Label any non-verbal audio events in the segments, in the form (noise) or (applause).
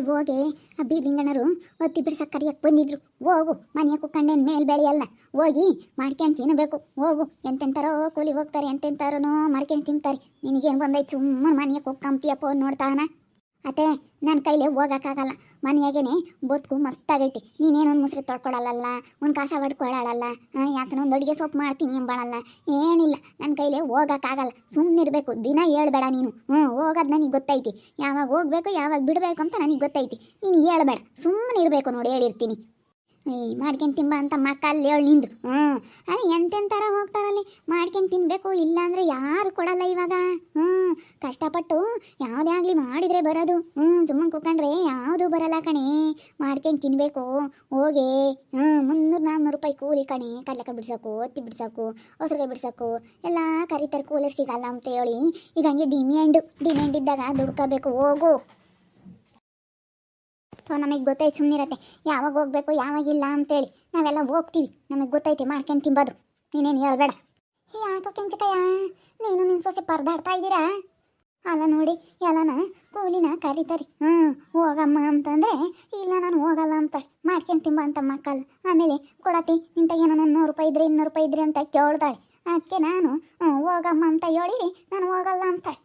ಹೋಗಿ. ಆ ಬೀರ್ಲಿಂಗಣ್ಣರು ಒತ್ತಿ ಬಿಡ್ಸಕ್ಕೆ ಕರಿಯಕ್ಕೆ ಬಂದಿದ್ರು. ಹೋಗು, ಮನೆಯ ಕುಕ್ಕಂಡೇನು ಮೇಲೆ ಬೆಳೆಯಲ್ಲ ಹೋಗಿ ಮಾಡ್ಕೊಂಡು ತಿನ್ನಬೇಕು ಹೋಗು. ಎಂತೆಂತಾರೋ ಕೂಲಿ ಹೋಗ್ತಾರೆ ಎಂತೆಂತಾರೋ ಮಾಡ್ಕೊಂಡು ತಿಂತಾರೆ. ನಿನಗೇನು ಬಂದೈತೆ? ಸುಮ್ಮನೆ ಮನೆಯ ಕುಕ್ಕಂತೀಯ ಫೋನ್ ನೋಡ್ತಾನ ಅತ್ತೆ ನನ್ನ ಕೈಲಿ ಹೋಗೋಕ್ಕಾಗಲ್ಲ. ಮನೆಯಾಗೇನೆ ಬದುಕು ಮಸ್ತಾಗೈತಿ. ನೀನೇನು ಒಂದು ಮುಸ್ರಿ ತೊಳ್ಕೊಳಲ್ಲ ಒಂದು ಕಾಸ ಹೊಡ್ಕೊಳ್ಳಲ್ಲ ಯಾಕಂದ್ರೆ ಒಂದು ಅಡುಗೆ ಸೊಪ್ಪು ಮಾಡ್ತೀನಿ ಎಂಬಳಲ್ಲ ಏನಿಲ್ಲ ನನ್ನ ಕೈಲೇ ಹೋಗೋಕ್ಕಾಗಲ್ಲ. ಸುಮ್ಮನೆ ಇರಬೇಕು, ದಿನ ಹೇಳ್ಬೇಡ ನೀನು. ಹ್ಞೂ ಹೋಗೋದು ನನಗೆ ಗೊತ್ತೈತಿ. ಯಾವಾಗ ಹೋಗ್ಬೇಕು, ಯಾವಾಗ ಬಿಡಬೇಕು ಅಂತ ನನಗೆ ಗೊತ್ತೈತಿ. ನೀನು ಹೇಳ್ಬೇಡ ಸುಮ್ಮನೆ ಇರಬೇಕು ನೋಡಿ ಹೇಳಿರ್ತೀನಿ. ಏಯ್ ಮಾಡ್ಕೊಂಡು ತಿಂಬ ಅಂತ ಮಕ್ಕಲ್ಲಿ ಹೇಳಿ ನಿಂದು. ಹ್ಞೂ. ಎಂತೆಂಥರ ಹೋಗ್ತಾರಲ್ಲಿ ಮಾಡ್ಕೊಂಡು ತಿನ್ನಬೇಕು ಇಲ್ಲಾಂದರೆ ಯಾರು ಕೊಡಲ್ಲ ಇವಾಗ. ಹ್ಞೂ. ಕಷ್ಟಪಟ್ಟು ಯಾವುದೇ ಆಗಲಿ ಮಾಡಿದರೆ ಬರೋದು. ಹ್ಞೂ, ಸುಮ್ಮನೆ ಕುಕ್ಕಂಡ್ರೆ ಯಾವುದು ಬರಲ್ಲ ಕಣೆ. ಮಾಡ್ಕೊಂಡು ತಿನ್ನಬೇಕು ಹೋಗಿ. ಹ್ಞೂ ಮುನ್ನೂರು ನಾನ್ನೂರು ರೂಪಾಯಿ ಕೂಲಿ ಕಣೆ. ಕಡ್ಲೆಕಾಯಿ ಬಿಡ್ಸೋಕು ಒತ್ತಿ ಬಿಡ್ಸೋಕು ಹೊಸರುಗಾಯಿ ಬಿಡ್ಸೋಕು, ಎಲ್ಲ ಕರಿತಾರೆ. ಕೂಲರ್ ಸಿಗಲ್ಲ ಅಂತ ಹೇಳಿ ಈಗ ಹಂಗೆ ಡಿಮ್ಯಾಂಡು. ಡಿಮ್ಯಾಂಡ್ ಇದ್ದಾಗ ದುಡ್ಕೋಬೇಕು. ಹೋಗು. ಸೊ ನಮಗೆ ಗೊತ್ತೈತೆ ಸುಮ್ಮನಿರತ್ತೆ ಯಾವಾಗ ಹೋಗ್ಬೇಕು, ಯಾವಾಗಿಲ್ಲ ಅಂತೇಳಿ ನಾವೆಲ್ಲ ಹೋಗ್ತೀವಿ. ನಮಗೆ ಗೊತ್ತೈತೆ ಮಾಡ್ಕೊಂಡು ತಿಂಬೋದು ನೀನೇನು ಹೇಳ್ಬೇಡ. ಯಾಕೋ ಕೆಂಚಕಯ್ಯ. ನೀನು ನಿನ್ನ ಸೊಸೆ ಪರದಾಡ್ತಾ ಇದ್ದೀರಾ? ಅಲ್ಲ ನೋಡಿ, ಎಲ್ಲನ ಕೂಲಿನ ಕರೀತಾರೆ ಹ್ಞೂ, ಹೋಗಮ್ಮ ಅಂತಂದರೆ, ಇಲ್ಲ ನಾನು ಹೋಗಲ್ಲ ಅಂತ. ಮಾಡ್ಕೊಂಡು ತಿಂಬ ಅಂತ ಮಕ್ಕಳು. ಆಮೇಲೆ ಕೊಡತಿ ನಿಂತಾಗ ಏನೋ ನೂರು ರೂಪಾಯಿ ಇದ್ರೆ ಇನ್ನೂರು ರೂಪಾಯಿ ಇದ್ರಿ ಅಂತ ಕೇಳ್ತಾಳೆ. ಅದಕ್ಕೆ ನಾನು ಹೋಗಮ್ಮ ಅಂತ ಹೇಳಿ ನಾನು ಹೋಗಲ್ಲ ಅಂತಾಳೆ.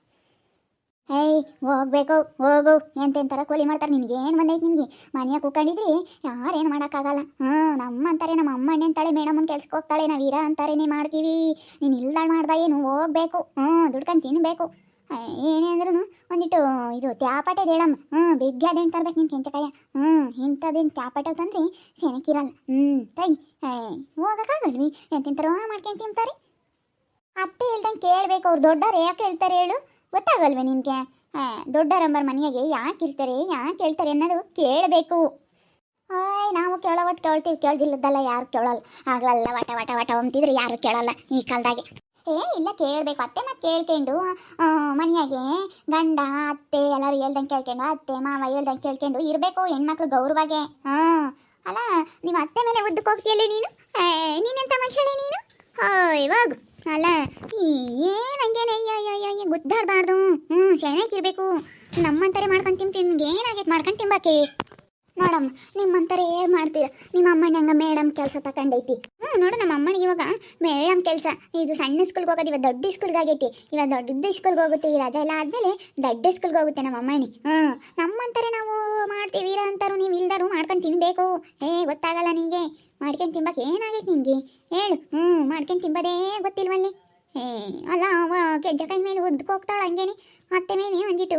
ಏಯ್, ಹೋಗ್ಬೇಕು, ಹೋಗು ಎಂತೆಂಥರ ಕೂಲಿ ಮಾಡ್ತಾರೆ. ನಿನಗೆ ಏನು ಬಂದೈತೆ ನಿನಗೆ? ಮನೆಯ ಕೂಕೊಂಡಿದ್ರಿ ಯಾರೇನು ಮಾಡೋಕ್ಕಾಗಲ್ಲ. ಹ್ಞೂ, ನಮ್ಮ ಅಂತಾರೆ, ನಮ್ಮ ಅಮ್ಮ ಅಣ್ಣ ಅಂತಾಳೆ ಕೆಲ್ಸಕ್ಕೆ ಹೋಗ್ತಾಳೆ, ನಾವು ಇರ ಅಂತಾರೇನೆ ಮಾಡ್ತೀವಿ. ನೀನು ಇಲ್ದಾಳ ಮಾಡ್ದ ಏನು, ಹೋಗ್ಬೇಕು. ಹ್ಞೂ, ದುಡ್ಕೊಂಡು ತಿನ್ನಬೇಕು ಏನೇ ಅಂದ್ರೂ ಒಂದಿಟ್ಟು ಇದು ತ್ಯಾಪಾಟೆ ಹೇಳಮ್ಮ ಹ್ಞೂ ಬಿಗ್ಗ್ಯಾದೇನು ತರ್ಬೇಕು ನಿನ್ನ ಕೆಂಚಕಾಯ ಹ್ಞೂ, ಇಂಥದ್ದೇನು ತ್ಯಾಪಾಟೆ ತಂದ್ರೆ ಸೆನಕಿರಲ್ಲ ಹ್ಞೂ, ತೈ ಹೋಗೋಕ್ಕಾಗಲ್ವಿ? ಎಂತೆಂಥರೋ ಮಾಡ್ಕೊಂಡು ತಿಂತಾರೆ. ಅತ್ತೆ ಹೇಳ್ದಂಗೆ ಕೇಳಬೇಕು, ಅವ್ರು ದೊಡ್ಡವ್ರು ಯಾಕೆ ಹೇಳ್ತಾರೆ ಹೇಳು? ಗೊತ್ತಾಗಲ್ವೇ ನಿನಗೆ? ದೊಡ್ಡರಂಬರ್ ಮನೆಯಾಗೆ ಯಾಕೆ ಇರ್ತಾರೆ ಯಾಕೆ ಹೇಳ್ತಾರೆ ಅನ್ನೋದು ಕೇಳಬೇಕು. ಆಯ್ ನಾವು ಕೇಳೋ ಒಟ್ಟು ಕೇಳ್ತೀವಿ. ಕೇಳ್ದಿಲ್ಲದಲ್ಲ ಯಾರು ಕೇಳಲ್ಲ. ಆಗಲ್ಲ ವಟ ವಟ ವಟ ಅಂತಿದ್ರೆ ಯಾರು ಕೇಳಲ್ಲ ಈ ಕಾಲದಾಗೆ. ಏ ಇಲ್ಲ ಕೇಳಬೇಕು. ಅತ್ತೆ ಮತ್ತೆ ಕೇಳ್ಕೊಂಡು. ಮನೆಯಾಗೆ ಗಂಡ ಅತ್ತೆ ಎಲ್ಲರೂ ಹೇಳ್ದಂಗೆ ಕೇಳ್ಕೊಂಡು. ಅತ್ತೆ ಮಾವ ಹೇಳ್ದಂಗೆ ಕೇಳ್ಕೊಂಡು. ಇರಬೇಕು ಹೆಣ್ಮಕ್ಳು ಗೌರವಾಗೆ. ಹಾಂ. ಅಲ್ಲ ನಿಮ್ಮ ಅತ್ತೆ ಮೇಲೆ ಉದ್ದಕ್ಕೆ ಹೋಗ್ತೀಯಲ್ಲ ನೀನು? ಏ, ನೀನೆಂತ ಮನುಷ್ಯಳೆ ನೀನು? ಹೋಯ್ ಇವಾಗ ಅಲ್ಲ ಅಯ್ಯ ಅಯ್ಯ ಹ್ಮ್ ಚೆನ್ನಾಗಿರ್ಬೇಕು ನಮ್ಮಂತಾರೆ ಮಾಡ್ಕೊಂಡ್ ತಿಂತೀನಿ. ನಿಮ್ಗೆ ಏನಾಗೈತೆ? ಮಾಡ್ಕೊಂಡ್ ತಿಂಬಾಕಿ. ನೋಡಮ್ಮ, ನಿಮ್ಮಂತಾರೆ ಏನ್ ಮಾಡ್ತೀರ. ನಿಮ್ಮ ಅಮ್ಮನ ಹಂಗ ಮೇಡಮ್ ಕೆಲಸ ತಕೊಂಡೈತಿ. ಹ್ಞೂ ನೋಡು ನಮ್ಮ ಅಮ್ಮನಿಗೆ ಇವಾಗ ಮೇಡಮ್ ಕೆಲಸ. ಇದು ಸಣ್ಣ ಸ್ಕೂಲ್ಗೆ ಹೋಗೋದು, ಇವಾಗ ದೊಡ್ಡ ಸ್ಕೂಲ್ಗೆ ಆಗೈತಿ. ಇವಾಗ ದೊಡ್ಡ ಸ್ಕೂಲ್ಗೆ ಹೋಗುತ್ತೆ. ಈ ರಜೆ ಎಲ್ಲ ಆದ್ಮೇಲೆ ದೊಡ್ಡ ಸ್ಕೂಲ್ಗೆ ಹೋಗುತ್ತೆ ನಮ್ಮ ಅಮ್ಮನಿ ಹ್ಞೂ ನಮ್ಮಂತಾರೆ ನಾವು ಮಾಡ್ತೀವಿ. ಇರ ಅಂತಾರು, ನೀವು ಇಲ್ದಾರು ಮಾಡ್ಕೊಂಡು ತಿನ್ಬೇಕು. ಏ, ಗೊತ್ತಾಗಲ್ಲ ನಿನಗೆ ಮಾಡ್ಕೊಂಡು ತಿಂಬಕ್ಕೆ ಏನಾಗೈತೆ ನಿನಗೆ? ಹೇಳು. ಹ್ಞೂ ಮಾಡ್ಕೊಂಡು ತಿಂಬದೇ ಗೊತ್ತಿಲ್ವಲ್ಲಿ. ಏ ಅಲ್ಲ ಅವ ಮೇಲೆ ಉದ್ದಕ್ಕೆ ಹೋಗ್ತಾಳೆ ಹಂಗೇನೆ. ಅತ್ತೆ ಮೇಲೆ ಅಂದಿಟ್ಟು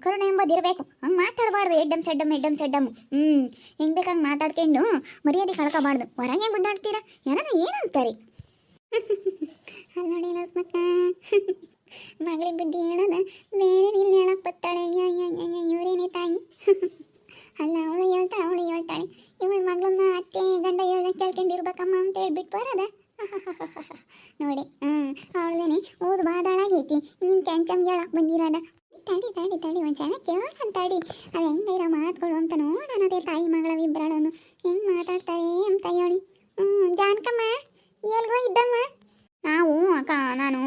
ಕರುಣೆ ಎಂಬುದು ಇರಬೇಕು. ಹಂಗೆ ಮಾತಾಡಬಾರ್ದು, ಎಡ್ಡಮ್ ಸೆಡ್ಡಮ್ ಎಡ್ಡಮ್ ಸೆಡ್ಡಮ್. ಹ್ಞೂ ಹೆಂಗೆ ಬೇಕಂಗೆ ಮಾತಾಡ್ಕೊಂಡು ಮರ್ಯಾದೆ ಕಳ್ಕೊಬಾರ್ದು. ಹೊರಗೆ ಗುದ್ದಾಡ್ತೀರಾ ಯಾರನ್ನ ಏನಂತಾರೆ? (laughs) ಅಲ್ಲ ನೋಡಿ ಲಕ್ಷ್ಮಕ್ಕ. (laughs) ಮಗಳಿಗೆ ಬುದ್ಧಿ ಹೇಳೋದ ಬೇರೆ ಇಲ್ಲಿ ಹೇಳಕ್ ಬರ್ತಾಳೆ. ಇವರೇನೇ ತಾಯಿ. (laughs) ಅಲ್ಲ ಅವಳು ಹೇಳ್ತಾಳೆ ಅವಳು ಹೇಳ್ತಾಳೆ. ಇವಳು ಮಗಳನ್ನ ಅತ್ತೆ, ಗಂಡ ಹೇಳ್ದ ಕೇಳ್ಕೊಂಡಿರ್ಬೇಕಮ್ಮ ಅಂತ ಹೇಳ್ಬಿಟ್ಟು ಬರೋದ? (laughs) ನೋಡಿ ಹಾಂ ಅವಳೇನೆ ಓದು ಬಾದಾಳಾಗೈತಿ. ಇನ್ನು ಕೆಂಚಮ್ ಹೇಳಕ್ ಬಂದಿರೋದ. ತಡಿ ತಡಿ ತಡಿ, ಒಂದು ಜನ ಕೇಳೋಣ ತಡಿ. ಅದು ಹೆಂಗೈರ ಮಾತುಗಳು ಅಂತ ನೋಡೋಣ ಅದೇ ತಾಯಿ ಮಗಳ ಇಬ್ಬರಳನ್ನು ಹೆಂಗೆ ಮಾತಾಡ್ತಾರೆ ಅಂತ ಹೇಳಿ. ಹ್ಞೂ ಜಾನಕಮ್ಮ, ಎಲ್ಗೋ ಇದ್ದಮ್ಮ? ನಾವು, ಅಕ್ಕ, ನಾನು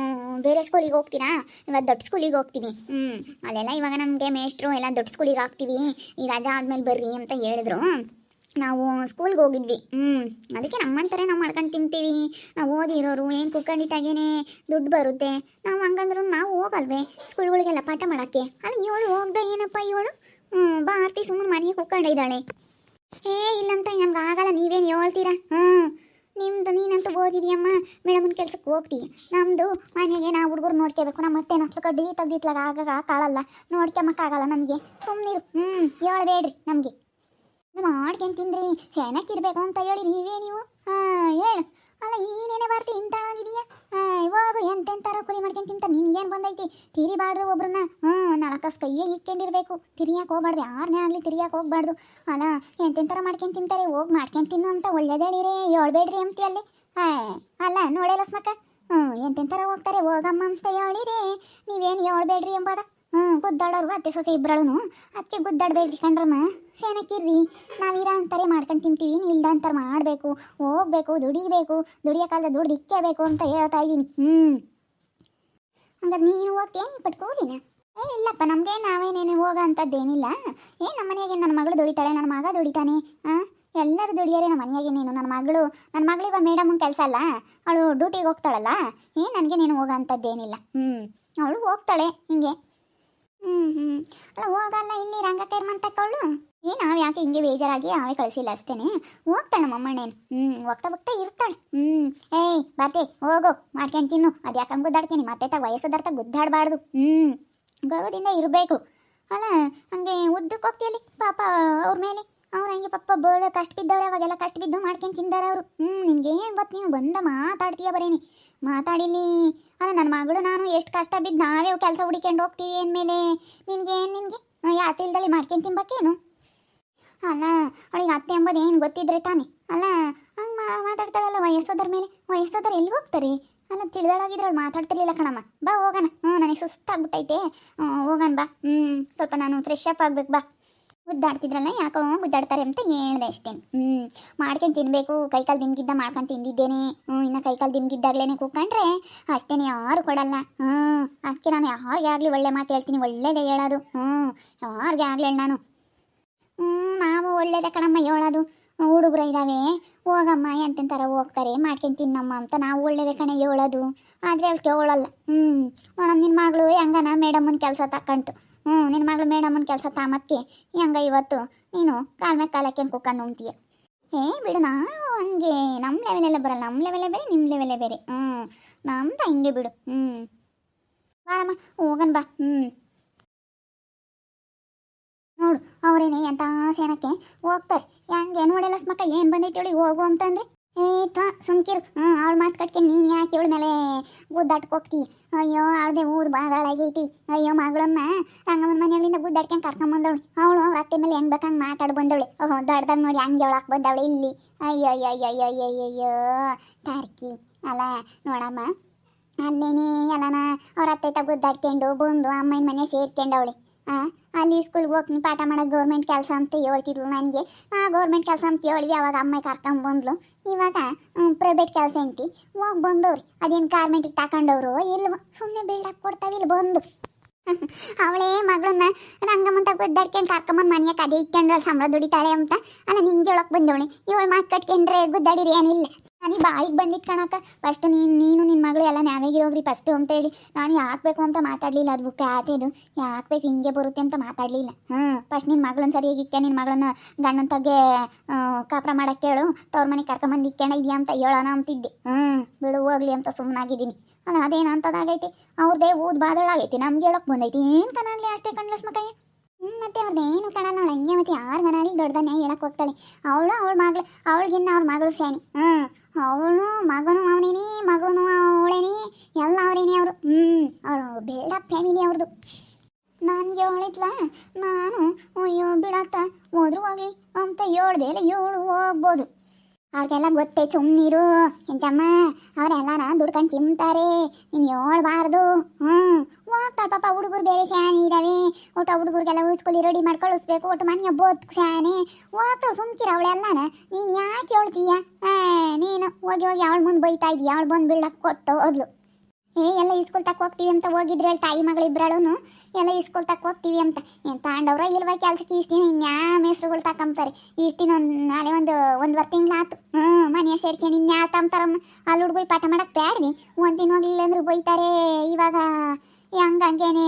ಬೇರೆ ಸ್ಕೂಲಿಗೆ ಹೋಗ್ತೀರಾ? ಇವತ್ತು ದೊಡ್ಡ ಸ್ಕೂಲಿಗೆ ಹೋಗ್ತೀನಿ. ಹ್ಞೂ ಅಲ್ಲೆಲ್ಲ ಇವಾಗ ನಮಗೆ ಮೇಷ್ಟ್ರು ಎಲ್ಲ ದೊಡ್ಡ ಸ್ಕೂಲಿಗೆ ಹಾಕ್ತೀವಿ. ಈ ರಜಾ ಆದಮೇಲೆ ಬರ್ರಿ ಅಂತ ಹೇಳಿದ್ರು. ನಾವು ಸ್ಕೂಲ್ಗೆ ಹೋಗಿದ್ವಿ. ಹ್ಞೂ ಅದಕ್ಕೆ ನಮ್ಮಂತಾರೆ ನಾವು ಮಾಡ್ಕೊಂಡು ತಿಂತೀವಿ. ನಾವು ಓದಿರೋರು, ಏನು ಕುಕ್ಕಂಡಿಟ್ಟಾಗೇನೆ ದುಡ್ಡು ಬರುತ್ತೆ. ನಾವು ಹಂಗಂದ್ರು ನಾವು ಹೋಗಲ್ವೇ ಸ್ಕೂಲ್ಗಳಿಗೆಲ್ಲ ಪಾಠ ಮಾಡೋಕ್ಕೆ? ಅಲ್ಲಿ ಇವಳು ಹೋಗ್ದೆ, ಏನಪ್ಪ ಇವಳು? ಹ್ಞೂ ಬಾ ಆರ್ತಿ ಸುಮ್ಮನೆ ಮನೆಗೆ ಕುಕ್ಕಂಡಿದ್ದಾಳೆ. ಏ, ಇಲ್ಲಂತ ನಮ್ಗೆ ಆಗಲ್ಲ, ನೀವೇನು ಹೇಳ್ತೀರಾ? ಹ್ಞೂ ನಿಮ್ಮದು ನೀನಂತೂ ಓದಿದ್ಯಮ್ಮ ಮೇಡಮನ ಕೆಲ್ಸಕ್ಕೆ ಹೋಗ್ತೀಯ ನಮ್ಮದು ಮನೆಗೆ ನಾವು ಹುಡುಗರು ನೋಡ್ಕೋಬೇಕು ನಮ್ಮ ಮತ್ತೆ ನಕ್ಲು ಕಡ್ಡಿ ತೆಗ್ದಿತ್ಲಾಗ ಆಗಾಗ ಕಾಳಲ್ಲ. ನೋಡ್ಕೊಂಬಕ್ಕಾಗಲ್ಲ ನಮಗೆ. ಸುಮ್ಮನೆ ಹ್ಞೂ ಹೇಳ್ಬೇಡ್ರಿ ನಮಗೆ. ಮಾಡ್ಕೊಂಡು ತಿಂದ್ರಿ? ಚೆನ್ನಾಗಿರ್ಬೇಕು ಅಂತ ಹೇಳಿ ನೀವೇ ನೀವು? ಹೇಳು. ಅಲ್ಲ ನೀನೇನೇ ಬರ್ತಿ ಇಂತಾಳಾಗಿದೀಯಾ ಇವಾಗ ಎಂತೆಂತಾರ ಕುರಿ ಮಾಡ್ಕೊಂಡು ತಿಂತ, ನಿನ್ಗೇನು ಬಂದೈತಿ? ತಿರಿಬಾರ್ದು ಒಬ್ರನ್ನ. ಹ್ಞೂ ನಾಲ್ಕಸ್ ಕೈಯಾಗ ಇಟ್ಕೊಂಡಿರ್ಬೇಕು ತಿರಿಯಕ್ಕೆ ಹೋಗ್ಬಾರ್ದು ಯಾರನ್ನೇ ಆಗಲಿ ತಿರಿಯಕ್ಕೆ ಹೋಗ್ಬಾರ್ದು. ಅಲ್ಲ, ಎಂತೆಂತಾರ ಮಾಡ್ಕೊಂಡು ತಿಂತಾರೆ, ಹೋಗಿ ಮಾಡ್ಕೊಂಡು ತಿನ್ನು ಅಂತ ಒಳ್ಳೇದೇಳಿರಿ, ಹೇಳ್ಬೇಡ್ರಿ ಅಂತಿ ಅಲ್ಲಿ ಅಲ್ಲ, ನೋಡೇ ಲಸ್ಮಕ್ಕ. ಹ್ಞೂ, ಎಂತೆಂತಾರ ಹೋಗ್ತಾರೆ, ಹೋಗಮ್ಮ ಅಂತ ಹೇಳಿರಿ, ನೀವೇನು ಹೇಳ್ಬೇಡ್ರಿ ಎಂಬದ? ಹ್ಞೂ, ಗುದ್ದಾಡೋರು, ಅತ್ತೆ ಸೊಸೆ ಇಬ್ಬರಳು ಅದಕ್ಕೆ ಗುದ್ದಾಡಬೇಡ್ರಿ ಕಣ್ರಮ್ಮ. ಸೇನಕ್ಕಿರ್ರಿ ನಾವಿರ ಅಂತಾರೆ ಮಾಡ್ಕೊಂಡು ತಿಂತೀವಿ ನೀ ಇಲ್ದ ಅಂತಾರೆ ಮಾಡಬೇಕು, ಹೋಗ್ಬೇಕು, ದುಡಿಬೇಕು, ದುಡಿಯೋ ಕಾಲದ ದುಡ್ಡು ಇಕ್ಕೇಬೇಕು ಅಂತ ಹೇಳ್ತಾ ಇದ್ದೀನಿ. ಹ್ಞೂ ಹಂಗಾರೆ ನೀನು ಹೋಗ್ತೀಯ ನೀ ಪಟ್ಕೋಲಿನ ಏ, ಇಲ್ಲಪ್ಪ, ನಮಗೆ ನಾವೇನೇನು ಹೋಗೋ ಅಂಥದ್ದೇನಿಲ್ಲ ಏ ನಮ್ಮ ಮನೆಯಾಗೆ ನನ್ನ ಮಗಳು ದುಡಿತಾಳೆ ನನ್ನ ಮಗ ದುಡಿತಾನೆ ಹಾಂ ಎಲ್ಲರೂ ದುಡಿಯೋರೆ ನಮ್ಮ ಮನೆಯಾಗೆ ನೀನು ನನ್ನ ಮಗಳು. ನನ್ನ ಮಗಳಿವ ಮೇಡಮ್ ಕೆಲಸ ಅಲ್ಲ? ಅವಳು ಡ್ಯೂಟಿಗೆ ಹೋಗ್ತಾಳಲ್ಲ? ಏ, ನನಗೆ ನೀನು ಹೋಗೋ ಅಂಥದ್ದೇನಿಲ್ಲ ಹ್ಞೂ ಅವಳು ಹೋಗ್ತಾಳೆ, ಹಿಂಗೆ. ಹ್ಞೂ ಹ್ಮ್. ಅಲ್ಲ, ಹೋಗಲ್ಲ, ಇಲ್ಲಿ ರಂಗಕೈರ್ ತಕೊಳ್ಳು ಏ, ನಾವು ಯಾಕೆ ಹಿಂಗೆ ಬೇಜಾರಾಗಿ ಅವೇ ಕಳಿಸಿಲ್ಲ ಅಷ್ಟೇನೆ? ಹೋಗ್ತಾಳೆ ಮಮ್ಮಣ್ಣೇನ್ ಹ್ಮ್, ಹೋಗ್ತಾ ಹೋಗ್ತಾ ಇರ್ತಾಳೆ. ಹ್ಮ್. ಏಯ್, ಬರ್ತೆ, ಹೋಗು, ಮಾಡ್ಕೊಂಡು ತಿನ್ನು. ಅದು ಯಾಕಂಗೆ ಗುದ್ದಾಡ್ತೀನಿ? ಮತ್ತೆ ತ ವಯಸ್ಸದರ್ಥ ಗುದ್ದಾಡಬಾರ್ದು. ಹ್ಮ್. ಗೌರವದಿಂದ ಇರಬೇಕು. ಅಲ್ಲ, ಹಂಗೆ ಉದ್ದಕ್ಕೆ ಹೋಗ್ತೀಯಲ್ಲಿ ಪಾಪ ಅವ್ರ ಮೇಲೆ? ಅವ್ರು ಹಂಗೆ ಪಪ್ಪ ಬೋಳ ಕಷ್ಟ ಬಿದ್ದವ್ರೆ, ಅವಾಗೆಲ್ಲ ಕಷ್ಟ ಬಿದ್ದು ಮಾಡ್ಕೊಂಡು ತಿಂದಾರ ಅವರು. ಹ್ಞೂ ಏನು ಗೊತ್ತು, ನೀನು ಬಂದ ಮಾತಾಡ್ತೀಯ ಬರೇನಿ. ಮಾತಾಡಿಲಿ ಅಲ್ಲ ನನ್ನ ಮಗಳು ನಾನು ಎಷ್ಟು ಕಷ್ಟ ಬಿದ್ದು ನಾವೇ ಕೆಲಸ ಹುಡಿಕೊಂಡು ಹೋಗ್ತೀವಿ ಅಂದಮೇಲೆ ನಿನಗೆ ನಿನಗೆ? ಯಾತಿಲ್ದಳಿ ಮಾಡ್ಕೊಂಡು ತಿನ್ಬೇಕೇನು? ಅಲ್ಲ, ಅವಳಿಗೆ ಅತ್ತೆ ಎಂಬುದು ಏನು ಗೊತ್ತಿದ್ರೆ ತಾನೆ. ಅಲ್ಲ, ಹಂಗೆ ಮಾತಾಡ್ತಾಳಲ್ಲ ವಯಸ್ಸೋದ್ರ ಮೇಲೆ. ವಯಸ್ಸೋದ್ರ ಎಲ್ಲಿ ಹೋಗ್ತಾರೆ? ಅಲ್ಲ, ತಿಳಿದಾಳಾಗಿದ್ರೆ ಅವ್ಳು ಮಾತಾಡ್ತಿರ್ಲಿಲ್ಲ ಕಣಮ್ಮ. ಬಾ, ಹೋಗೋಣ. ಹ್ಞೂ ನನಗೆ ಸುಸ್ತಾಗ್ಬಿಟ್ಟೈತೆ. ಹೋಗೋಣ ಬಾ. ಹ್ಞೂ ಸ್ವಲ್ಪ ನಾನು ಫ್ರೆಶ್ ಅಪ್ ಆಗ್ಬೇಕು. ಬಾ. ಗುದ್ದಾಡ್ತಿದ್ರಲ್ಲ, ಯಾಕೋ ಗುದ್ದಾಡ್ತಾರೆ ಅಂತ ಹೇಳ್ದೆ ಅಷ್ಟೇ. ಹ್ಞೂ ಮಾಡ್ಕೊಂಡು ತಿನ್ನಬೇಕು ಕೈಕಾಲು ದಿಮ್ಗಿದ್ದ ಮಾಡ್ಕೊಂಡು ತಿಂದಿದ್ದೇನೆ. ಹ್ಞೂ ಇನ್ನು ಕೈಕಾಲು ದಿಮ್ಗಿದ್ದಾಗಲೇ ಕೂತ್ಕೊಂಡ್ರೆ ಅಷ್ಟೇನೆ ಯಾರು ಕೊಡಲ್ಲ. ಹ್ಞೂ ಅದಕ್ಕೆ ನಾನು ಯಾರಿಗೆ ಆಗಲಿ ಒಳ್ಳೆ ಮಾತು ಹೇಳ್ತೀನಿ. ಒಳ್ಳೇದೇ ಹೇಳೋದು. ಹ್ಞೂ ಯಾರಿಗೆ ಆಗಲಿ ನಾನು. ಹ್ಞೂ ನಾವು ಒಳ್ಳೇದೇ ಕಣಮ್ಮ ಹೇಳೋದು. ಹುಡುಗರು ಇದ್ದಾವೆ ಹೋಗಮ್ಮ ಎಂತೆಂಥರ ಹೋಗ್ತಾರೆ. ಮಾಡ್ಕೊಂಡು ತಿನ್ನಮ್ಮ ಅಂತ ನಾವು ಒಳ್ಳೇದೇ ಕಣೆ ಹೇಳೋದು. ಆದರೆ ಅವ್ಳು ಕೇಳಲ್ಲ ಹ್ಞೂ ನೋಡಮ್ಮ ನಿನ್ನ ಮಗಳು ಹೆಂಗನ ಮೇಡಮ್ಮನ ಕೆಲಸ ತಕ್ಕಂಟು. ಹ್ಞೂ ನಿನ್ನ ಮಗಳು ಮೇಡಮ್ಮನ ಕೆಲಸ ತಾಮತ್ತಿ ಹೆಂಗ ಇವತ್ತು? ನೀನು ಕಾಲ ಮೇಲೆ ಕಾಲ ಹಾಕ್ಯಂಡು ಕುಕ್ಕಂಡು ಏ ಬಿಡು, ನಾವು ಹಂಗೆ. ನಮ್ಮ ಲೆವೆಲೆಲ್ಲ ಬರಲ್ಲ. ನಮ್ಮ ಲೆವೆಲೇ ಬೇರೆ ನಿಮ್ಮ ಲೆವೆಲೇ ಬೇರೆ. ಹ್ಞೂ, ನಮ್ದು ಹಿಂಗೆ ಬಿಡು. ಹ್ಞೂ. ಬಾರಮ್ಮ, ಹೋಗನ್ ಬಾ. ಹ್ಞೂ. ನೋಡು, ಅವರೇನೆ ಎಂತ ಸೇನಕ್ಕೆ ಹೋಗ್ತಾರೆ. ಹೆಂಗೆ ನೋಡಿಲ್ಲ ಸ್ಮಕ್ಕ ಏನು ಬಂದೈತಿ ಹೇಳಿ ಹೋಗು ಅಂತಂದ್ರೆ? ಏ ತ್ವಾ ಸುಮ್ಕಿರು ಹ್ಞೂ ಅವಳು ಮಾತು ಕಟ್ಕೊಂಡು ನೀನು ಯಾಕೆ ಇವಳ ಮೇಲೆ ಗುದ್ದಾಟಕ್ಕೆ ಹೋಗ್ತಿ? ಅಯ್ಯೋ, ಅವಳದೇ ಊರು ಬಾದಾಳಾಗೈತಿ ಅಯ್ಯೋ, ಮಗಳನ್ನ ರಂಗಮ್ಮನ ಮನೆಗಳಿಂದ ಗುದ್ದಾಡ್ಕೊಂಡು ಕರ್ಕೊಂಬಂದವಳು ಅವಳು ಅವ್ರ ಅತ್ತೆ ಮೇಲೆ ಹೆಂಗೆ ಬೇಕಂಗೆ ಮಾತಾಡ್ ಬಂದವಳು. ಓಹೋ ದೊಡ್ಡದಾಗ ನೋಡಿ ಹಂಗೆ ಅವಳಕ್ಕೆ ಬಂದವಳು ಇಲ್ಲಿ. ಅಯ್ಯೋ ಅಯ್ಯೋ ಅಯ್ಯೋ ಅಯ್ಯೋ ಅಯ್ಯೋ ಅಲ್ಲ, ನೋಡಮ್ಮ. ಅಲ್ಲೇನೇ ಎಲ್ಲನ ಅವ್ರ ಅತ್ತೆ ಗುದ್ದಾಡ್ಕೊಂಡು ಬಂದು ಅಮ್ಮನ ಮನೆ ಸೇರ್ಕೊಂಡವಳೆ. ಅಲ್ಲಿ ಸ್ಕೂಲ್ಗೆ ಹೋಗ್ತೀನಿ ಪಾಠ ಮಾಡೋದು ಗೌರ್ಮೆಂಟ್ ಕೆಲಸ ಅಂತ ಹೇಳ್ತಿದ್ಲು ನನಗೆ. ಆ ಗೌರ್ಮೆಂಟ್ ಕೆಲಸ ಅಂತ ಹೇಳಿದ್ವಿ, ಅವಾಗ ಅಮ್ಮ ಕರ್ಕೊಂಬಂದ್ಲು ಇವಾಗ ಪ್ರೈವೇಟ್ ಕೆಲಸ ಅಂತಿ. ಹೋಗಿ ಬಂದವ್ರಿ, ಅದೇನು ಗಾರ್ಮೆಂಟಿಗೆ ತಗೊಂಡವ್ರು ಇಲ್ಲಿ ಸುಮ್ಮನೆ ಬಿಲ್ಡಪ್ ಕೊಡ್ತಾವೆ ಇಲ್ಲಿ ಬಂದು. (laughs) ಅವಳೇ ಮಗಳನ್ನ ರಂಗಮ್ಮಂತ ಗುದ್ದಾಡ್ಕೊಂಡು ಕರ್ಕೊಂಬಂದು ಮನೆಗೆ ಅದೇ ಇಟ್ಕೊಂಡ್ರೆ ಸಂಬಳ ದುಡಿತಾಳೆ ಅಂತ. ಅಲ್ಲ, ನಿಂಗೆ ಹೇಳಕ್ ಬಂದವಳೆ ಇವಳು ಮಾತು ಕಟ್ಕೊಂಡ್ರೆ ಗುದ್ದಾಡಿರಿ ಏನಿಲ್ಲ. ನನಗೆ ಬಾಯಿಗೆ ಬಂದಿತ್ತು ಕಣಕ್ಕ. ಫಸ್ಟ್ ನೀನು ನೀನು ನಿನ್ನ ಮಗಳು ಎಲ್ಲ ನಾವೇಗಿರೋಗ್ರಿ ಫಸ್ಟು ಅಂತ ಹೇಳಿ. ನಾನು ಯಾಕಬೇಕು ಅಂತ ಮಾತಾಡಲಿಲ್ಲ ಅದು ಬುಕ್ ಆತೇದು. ಯಾಕಬೇಕು ಹಿಂಗೆ ಬರುತ್ತೆ ಅಂತ ಮಾತಾಡಲಿಲ್ಲ. ಹ್ಞೂ ಫಸ್ಟ್ ನಿನ್ನ ಮಗಳನ್ನ ಸರಿಯಾಗಿ ಹೇಗಿಕ್ಕೆ ನಿನ್ನ ಮಗಳನ್ನ ಗಂಡನ ತಗ್ಗೆ ಕಾಪ್ರ ಮಾಡಕ್ಕೆ ಹೇಳು. ತವ್ರ ಮನೆಗೆ ಕರ್ಕೊಂಬಂದು ಇಕ್ಕೋಣ ಇದೆಯಾ ಅಂತ ಹೇಳೋಣ ಅಂತಿದ್ದೆ. ಹ್ಞೂ ಬಿಡು, ಹೋಗ್ಲಿ ಅಂತ ಸುಮ್ಮನಾಗಿದ್ದೀನಿ ಅಲ್ಲ ಅದೇನು ಅಂತದಾಗೈತಿ ಅವ್ರದ್ದೇ ಊದ್ ಬಾದಳಾಗೈತಿ, ನಮ್ಗೆ ಹೇಳೋಕೆ ಬಂದೈತಿ. ಏನು ಕನಾಗ್ಲಿ ಅಷ್ಟೇ ಕಣ್ಲಸ್ ಮತ್ತೆ ಅವ್ರದ್ದೇನು ಕಾಣಲ್ಲ ಅವಳು ಹಂಗೆ ಮತ್ತೆ ಯಾರು ಕನಾಗ್ಲಿ ದೊಡ್ಡದನ್ನ ಹೇಳಕ್ ಹೋಗ್ತಾಳೆ. ಅವಳು ಅವಳ ಮಗಳು ಅವಳಿಗಿನ್ನ ಅವ್ರ ಮಗಳು ಸ್ಯಾನಿ. ಹ್ಞೂ ಅವಳು ಮಗನು ಅವನೇನಿ ಮಗನು ಅವಳೇನಿ, ಎಲ್ಲ ಅವರೇನಿ ಅವರು. ಹ್ಞೂ ಅವರು ಬೇಡ ಫ್ಯಾಮಿಲಿ ಅವ್ರದ್ದು ನನಗೆ ಹೇಳಿದ್ಲ ನಾನು, ಅಯ್ಯೋ ಬಿಡತ್ತ ಹೋದ್ರು ಹೋಗ್ಲಿ ಅಂತ ಹೇಳ್ದೆ ಇಲ್ಲ ಏಳು ಹೋಗ್ಬೋದು. ಅವ್ರಿಗೆಲ್ಲ ಗೊತ್ತೇ ಸುಮ್ಮನಿರು ಎಂಚಮ್ಮ ಅವರೆಲ್ಲನ ದುಡ್ಕೊಂಡು ತಿಂತಾರೆ ನೀನು ಹೇಳ್ಬಾರ್ದು ಹ್ಞೂ ಪಾಪ ಹುಡುಗರು ಬೇರೆ ಫ್ಯಾನ್ ಇದ್ದಾವೆ ಒಟ್ಟು ಹುಡುಗರಿಗೆಲ್ಲ ಉಳಿಸ್ಕೊಳ್ಳಿ ರೆಡಿ ಮಾಡಿ ಕಳಿಸ್ಬೇಕು. ಒಟ್ಟು ಮನೆಗೆ ಬೋತ್ ಸ್ಯಾನೆ ಹೋಗ್ತಾಳೆ ಸುಮ್ಕಿರ ಅವಳೆಲ್ಲನ ನೀನು ಯಾಕೆ ಹೇಳ್ತೀಯ? ನೀನು ಹೋಗಿ ಹೋಗಿ ಅವಳು ಮುಂದೆ ಬೈತಾ ಇದೀಯ. ಅವಳು ಬಂದು ಬೀಳಕ್ಕೆ ಕೊಟ್ಟು ಹೋದ್ಲು. ಏ, ಎಲ್ಲ ಇಸ್ಕೂಲ್ ತಕ್ಕ ಹೋಗ್ತೀವಿ ಅಂತ ಹೋಗಿದ್ರೆ ಹೇಳಿ ತಾಯಿ ಮಗಳಿಬ್ರಾಳು ಎಲ್ಲ ಇಸ್ಕೂಲ್ ತಕ್ಕ ಹೋಗ್ತೀವಿ ಅಂತ. ಏನು ತಾಂಡವ್ರ ಇಲ್ವಾ ಕೆಲ್ಸಕ್ಕೆ? ಈಸ್ತೀನಿ ಇನ್ಯಾ ಮೇಸ್ರುಗಳು ತಕೊಂತಾರೆ ಈಸ್ತೀನಿ ಒಂದು, ನಾಳೆ ಒಂದು ಒಂದುವರೆ ತಿಂಗಳಾತು. ಹ್ಞೂ ಮನೆ ಸೇರ್ಕೊಂಡು ಇನ್ಯಾ ತಂತಾರಮ್ಮ ಅಲ್ಲಿ ಹುಡುಗರು ಪಾಠ ಮಾಡಕ್ಕೆ ಬ್ಯಾಡ್ವಿ. ಒಂದು ದಿನ ಹೋಗ್ಲಿಲ್ಲ ಅಂದ್ರೆ ಬೈತಾರೆ. ಇವಾಗ ಹಂಗೆ ಹಂಗೇನೆ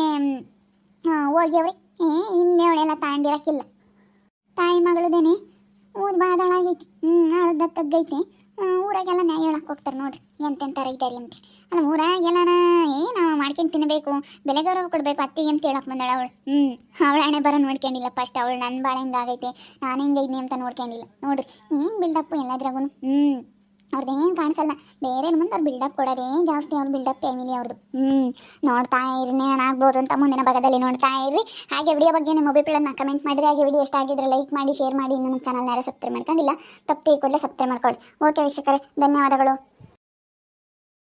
ಹೋಗ್ಯವ್ರಿ. ಏ, ಇಲ್ಲೇ ತಾಂಡಿರಕ್ಕಿಲ್ಲ. ತಾಯಿ ಮಗಳದೇನೆ, ಊದ್ ಬಾದಳಾಗೈತಿ ಹ್ಞೂ ಅಳ್ದ ತಗ್ಗೈತಿ. ಊರಾಗೆಲ್ಲ ನ್ಯಾಯ ಹೇಳಕ್ಕೆ ಹೋಗ್ತಾರೆ ನೋಡ್ರಿ. ಎಂತೆಂತ ರೈತರಿ ಅಂತ. ಅಲ್ಲ, ಊರಾಗೆಲ್ಲನ ಏನು ಮಾಡ್ಕೊಂಡು ತಿನ್ನಬೇಕು ಬೆಲೆ ಗೌರವ ಕೊಡಬೇಕು ಅಂತ ಹೇಳಕ್ಕೆ ಬಂದಾಳ ಅವಳು? ಹ್ಞೂ ಅವಳ ಹಣೆ ಬರೋ ನೋಡ್ಕೊಂಡಿಲ್ಲ ಫಸ್ಟ್. ಅವಳು ನನ್ನ ಬಾಳೆ ಹಿಂಗಾಗೈತೆ. ನಾನು ಹೆಂಗೈದ್ನಿ ಅಂತ ನೋಡ್ಕೊಂಡಿಲ್ಲ. ನೋಡ್ರಿ, ಏನು ಬಿಲ್ಡಪ್ ಎಲ್ಲದ್ರಾಗೂ ಹ್ಞೂ ಅವ್ರದ್ದೇನು ಕಾಣಿಸಲ್ಲ. ಬೇರೆ ಮುಂದೆ ಅವ್ರು ಬಿಲ್ಡಪ್ ಕೊಡೋದೇ ಜಾಸ್ತಿ ಅವ್ರ ಬಿಲ್ಡಪ್ ಫ್ಯಾಮಿಲಿ ಅವ್ರದ್ದು ಹ್ಞೂ ನೋಡ್ತಾ ಇರಿ ಏನಾಗ್ಬೋದು ಅಂತ ಮುಂದಿನ ಭಾಗದಲ್ಲಿ ನೋಡ್ತಾ ಇರಿ ಹಾಗೆ ವಿಡಿಯೋ ಬಗ್ಗೆ ನಿಮ್ಮ ಅಭಿಪ್ರಾಯನ ಕಮೆಂಟ್ ಮಾಡಿರಿ. ಹಾಗೆ ವಿಡಿಯೋ ಇಷ್ಟ ಆಗಿದ್ರೆ ಲೈಕ್ ಮಾಡಿ ಶೇರ್ ಮಾಡಿ. ಇನ್ನು ನಮ್ಮ ಚಾನಲ್ನ ಯಾರು ಸಬ್ಸ್ಕ್ರೈಬ್ ಮಾಡ್ಕೊಂಡಿಲ್ಲ, ತಪ್ಪು ಕೂಡಲೇ ಸಬ್ಸ್ಕ್ರೈಬ್ ಮಾಡ್ಕೊಳ್ಳಿ. ಓಕೆ ವೀಕ್ಷಕರೇ, ಧನ್ಯವಾದಗಳು.